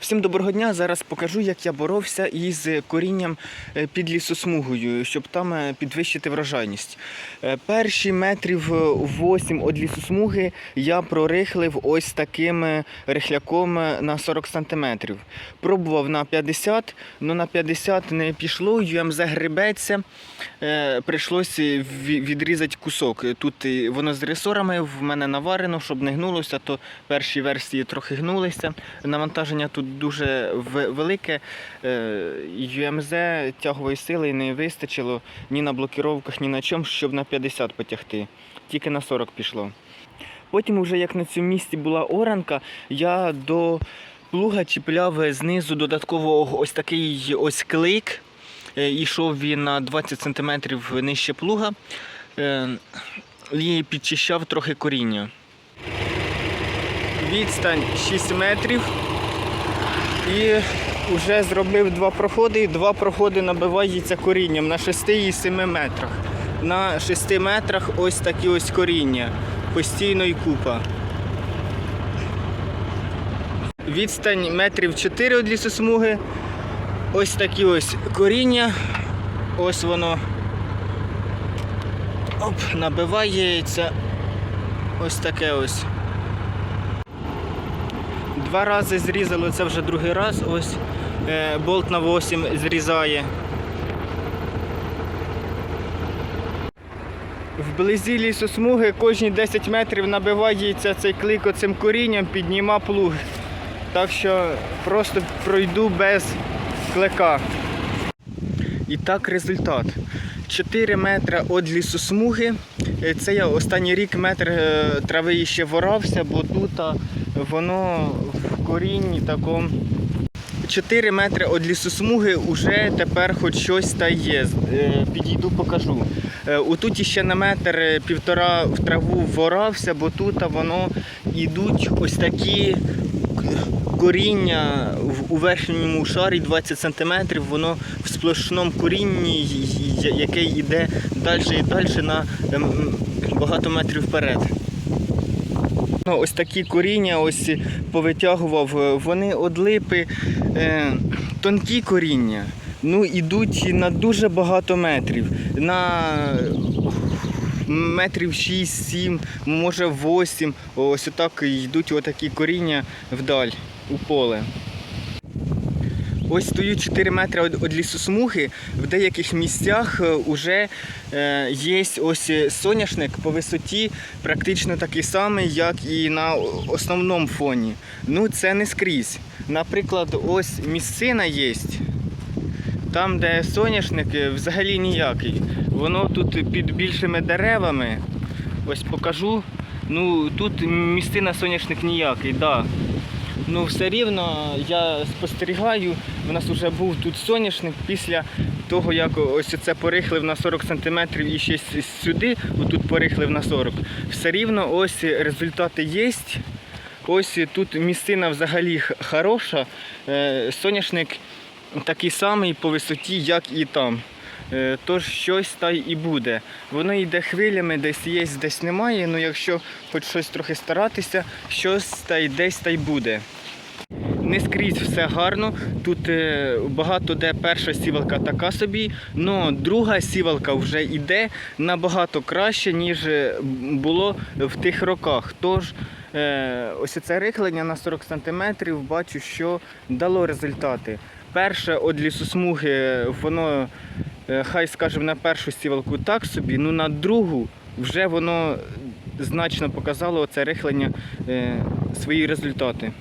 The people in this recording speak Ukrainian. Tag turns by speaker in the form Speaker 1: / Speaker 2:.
Speaker 1: Всім доброго дня. Зараз покажу, як я боровся із корінням е, під лісосмугою, щоб там е, підвищити врожайність. Е, Перші метрів 8 від лісосмуги я прорихлив ось таким рихляком на 40 см. Пробував на 50, але на 50 не пішло, ЮМЗ грибеться. Прийшлося відрізати кусок. Тут воно з ресорами в мене наварено, щоб не гнулося, то перші версії трохи гнулися. Навантаження тут дуже велике. Е, ЮМЗ тягової сили не вистачило ні на блокіровках, ні на чому, щоб на 50 потягти. Тільки на 40 пішло. Потім, вже як на цьому місці була оранка, я до плуга чіпляв знизу додатково ось такий ось клик. Е, Ішов він на 20 см нижче плуга Е, і підчищав трохи коріння. Відстань 6 метрів. І вже зробив два проходи. і Два проходи набивається корінням на 6 і 7 метрах. На 6 метрах ось такі ось коріння. Постійно і купа. Відстань метрів 4 від лісосмуги. Ось такі ось коріння. Ось воно оп, набивається. Ось таке ось. Два рази зрізало, це вже другий раз. Ось е, болт на 8 зрізає. Вблизі лісосмуги кожні 10 метрів набивається цей клик оцим корінням, підніма плуг. Так що просто пройду без клика. І так результат. 4 метри від лісосмуги. Е, Це я останній рік метр е, трави ще ворався, бо тут воно корінні такому. 4 метри від лісосмуги вже тепер хоч щось та є. Е, Підійду, покажу. Е, Отут ще на метр е, півтора в траву ворався, бо тут воно йдуть ось такі коріння у верхньому шарі 20 см, воно в сплошному корінні, яке йде далі і далі на ем, багато метрів вперед. Ну, ось такі коріння ось повитягував. е, Вони од липи е, тонкі коріння. Ну, ідуть на дуже багато метрів. На метрів 6-7, може 8. Ось отак йдуть отакі коріння вдаль у поле. Ось стою 4 метри від, лісосмуги. В деяких місцях вже е, є ось е, соняшник по висоті практично такий самий, як і на основному фоні. Ну це не скрізь. Наприклад, ось місцина є. Там, де соняшник, е, взагалі ніякий. Воно тут під більшими деревами. Ось покажу. Ну тут місцина соняшник ніякий, да. Ну все рівно я спостерігаю. У нас вже був тут соняшник після того, як ось це порихлив на 40 см і ще сюди, отут порихлив на 40 Все рівно ось результати є. Ось тут місцина взагалі хороша. Е, Соняшник такий самий по висоті, як і там. Е, Тож щось та і буде. Воно йде хвилями, десь є, десь немає. Ну якщо хоч щось трохи старатися, щось та й десь та й буде. Не скрізь все гарно. Тут е, багато де перша сівалка така собі, але друга сівалка вже йде набагато краще, ніж е, було в тих роках. Тож е, ось це рихлення на 40 см бачу, що дало результати. Перше від лісосмуги, воно, хай скажемо, на першу сівалку так собі, ну на другу вже воно значно показало це рихлення свої результати.